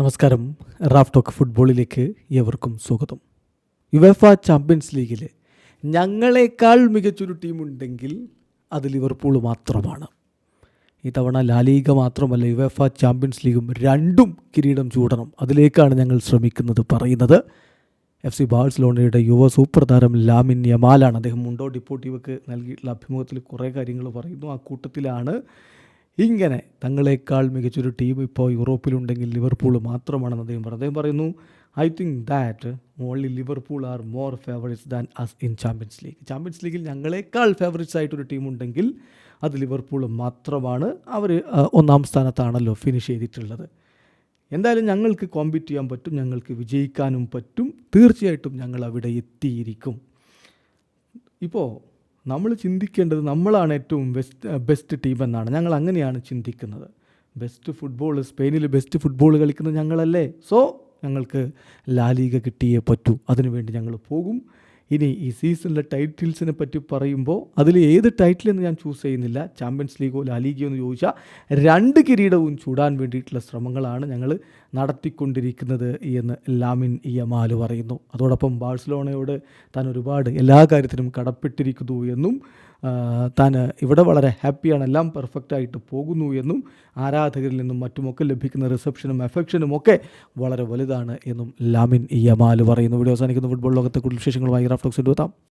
നമസ്കാരം. Raf talk ഫുട്ബോളിലേക്ക് ഏവർക്കും സ്വാഗതം. യുവേഫ ചാമ്പ്യൻസ് ലീഗിൽ ഞങ്ങളെക്കാൾ മികച്ചൊരു ടീമുണ്ടെങ്കിൽ അത് ലിവർപൂൾ മാത്രമാണ്. ഇത്തവണ ലാലീഗ മാത്രമല്ല യുവേഫ ചാമ്പ്യൻസ് ലീഗും രണ്ടും കിരീടം ചൂടണം. അതിലേക്കാണ് ഞങ്ങൾ ശ്രമിക്കുന്നത് പറയുന്നത്. എഫ് സി ബാഴ്സലോണയുടെ യുവ സൂപ്പർ താരം ലാമിൻ യമാലാണ്. അദ്ദേഹം മുണ്ടോ ഡിപ്പോട്ടീവക്ക് നൽകിയിട്ടുള്ള അഭിമുഖത്തിൽ കുറേ കാര്യങ്ങൾ പറയുന്നു. ആ കൂട്ടത്തിലാണ് ഇങ്ങനെ തങ്ങളെക്കാൾ മികച്ചൊരു ടീം ഇപ്പോൾ യൂറോപ്പിലുണ്ടെങ്കിൽ ലിവർപൂൾ മാത്രമാണെന്ന് അദ്ദേഹം പറഞ്ഞു. അദ്ദേഹം പറയുന്നു I think that only Liverpool are more favourites than us in Champions League Champions ലീഗിൽ ഞങ്ങളെക്കാൾ ഫേവറേറ്റ്സ് ആയിട്ടൊരു ടീം ഉണ്ടെങ്കിൽ അത് ലിവർപൂൾ മാത്രമാണ്. അവർ ഒന്നാം സ്ഥാനത്താണല്ലോ ഫിനിഷ് ചെയ്തിട്ടുള്ളത്. എന്തായാലും ഞങ്ങൾക്ക് കോമ്പീറ്റ് ചെയ്യാൻ പറ്റും ഞങ്ങൾക്ക് വിജയിക്കാനും പറ്റും. തീർച്ചയായിട്ടും ഞങ്ങൾ അവിടെ എത്തിയിരിക്കും. ഇപ്പോൾ നമ്മൾ ചിന്തിക്കേണ്ടത് നമ്മളാണ് ഏറ്റവും ബെസ്റ്റ് ബെസ്റ്റ് ടീം എന്നാണ്. ഞങ്ങൾ അങ്ങനെയാണ് ചിന്തിക്കുന്നത്. ബെസ്റ്റ് ഫുട്ബോൾ സ്പെയിനിൽ ബെസ്റ്റ് ഫുട്ബോൾ കളിക്കുന്നത് ഞങ്ങളല്ലേ. സോ ഞങ്ങൾക്ക് ലാലീഗ കിട്ടിയേ പറ്റൂ. അതിനുവേണ്ടി ഞങ്ങൾ പോകും. ഇനി ഈ സീസണിലെ ടൈറ്റിൽസിനെ പറ്റി പറയുമ്പോൾ അതിൽ ഏത് ടൈറ്റിൽ എന്ന് ഞാൻ ചൂസ് ചെയ്യുന്നില്ല. ചാമ്പ്യൻസ് ലീഗോ ലാലീഗയോ എന്ന് ചോദിച്ചാൽ രണ്ട് കിരീടവും ചൂടാൻ വേണ്ടിയിട്ടുള്ള ശ്രമങ്ങളാണ് ഞങ്ങൾ നടത്തിക്കൊണ്ടിരിക്കുന്നത് എന്ന് ലാമിൻ യമാൽ പറയുന്നു. അതോടൊപ്പം ബാഴ്സലോണയോട് താൻ ഒരുപാട് എല്ലാ കാര്യത്തിനും കടപ്പെട്ടിരിക്കുന്നു എന്നും താൻ ഇവിടെ വളരെ ഹാപ്പിയാണ്. എല്ലാം പെർഫെക്റ്റ് ആയിട്ട് പോകുന്നു എന്നും ആരാധകരിൽ നിന്നും മറ്റുമൊക്കെ ലഭിക്കുന്ന റിസപ്ഷനും എഫക്ഷനും ഒക്കെ വളരെ വലുതാണ് എന്നും ലാമിൻ യമാൽ പറയുന്നു. വീഡിയോ അവസാനിക്കുന്ന. ഫുട്ബോൾ ലോകത്തെ കൂടുതൽ വിശേഷങ്ങളുമായി റാഫ്റ്റോക്സ് എത്താം.